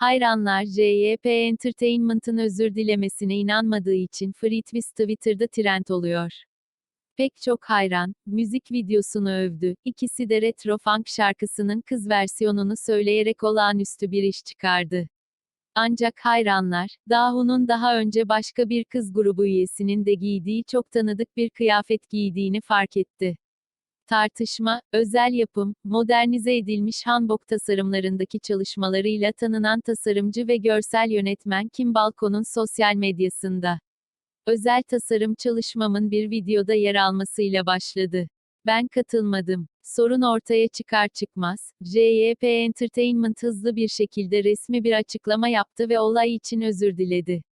Hayranlar JYP Entertainment'ın özür dilemesine inanmadığı için Free Twist Twitter'da trend oluyor. Pek çok hayran, müzik videosunu övdü. İkisi de Retro Funk şarkısının kız versiyonunu söyleyerek olağanüstü bir iş çıkardı. Ancak hayranlar, Dahu'nun daha önce başka bir kız grubu üyesinin de giydiği çok tanıdık bir kıyafet giydiğini fark etti. Tartışma, özel yapım, modernize edilmiş hanbok tasarımlarındaki çalışmalarıyla tanınan tasarımcı ve görsel yönetmen Kim Balkon'un sosyal medyasında. Özel tasarım çalışmamın bir videoda yer almasıyla başladı. Ben katılmadım. Sorun ortaya çıkar çıkmaz, JYP Entertainment hızlı bir şekilde resmi bir açıklama yaptı ve olay için özür diledi.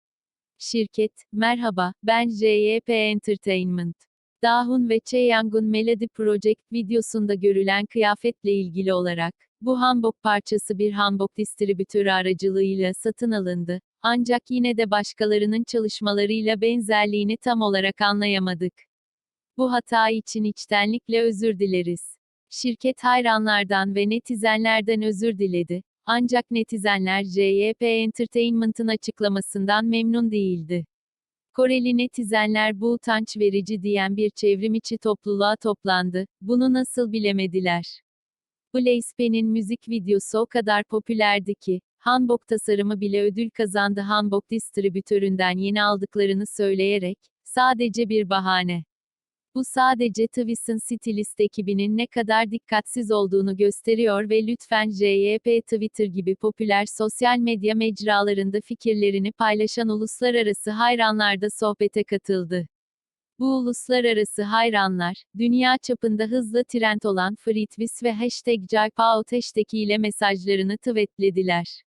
Şirket, merhaba, ben JYP Entertainment. Dahun ve Chaeyoung'un Melody Project videosunda görülen kıyafetle ilgili olarak, bu hanbok parçası bir hanbok distribütörü aracılığıyla satın alındı, ancak yine de başkalarının çalışmalarıyla benzerliğini tam olarak anlayamadık. Bu hata için içtenlikle özür dileriz. Şirket hayranlardan ve netizenlerden özür diledi. Ancak netizenler JYP Entertainment'ın açıklamasından memnun değildi. Koreli netizenler bu utanç verici diyen bir çevrim içi topluluğa toplandı. Bunu nasıl bilemediler? Blazepen'in müzik videosu o kadar popülerdi ki, Hanbok tasarımı bile ödül kazandı Hanbok distribütöründen yeni aldıklarını söyleyerek, sadece bir bahane. Bu sadece Twist'in stilist ekibinin ne kadar dikkatsiz olduğunu gösteriyor ve lütfen JYP Twitter gibi popüler sosyal medya mecralarında fikirlerini paylaşan uluslararası hayranlar da sohbete katıldı. Bu uluslararası hayranlar, dünya çapında hızla trend olan Free Twist ve hashtag Jive Out hashtag ile mesajlarını tweetlediler.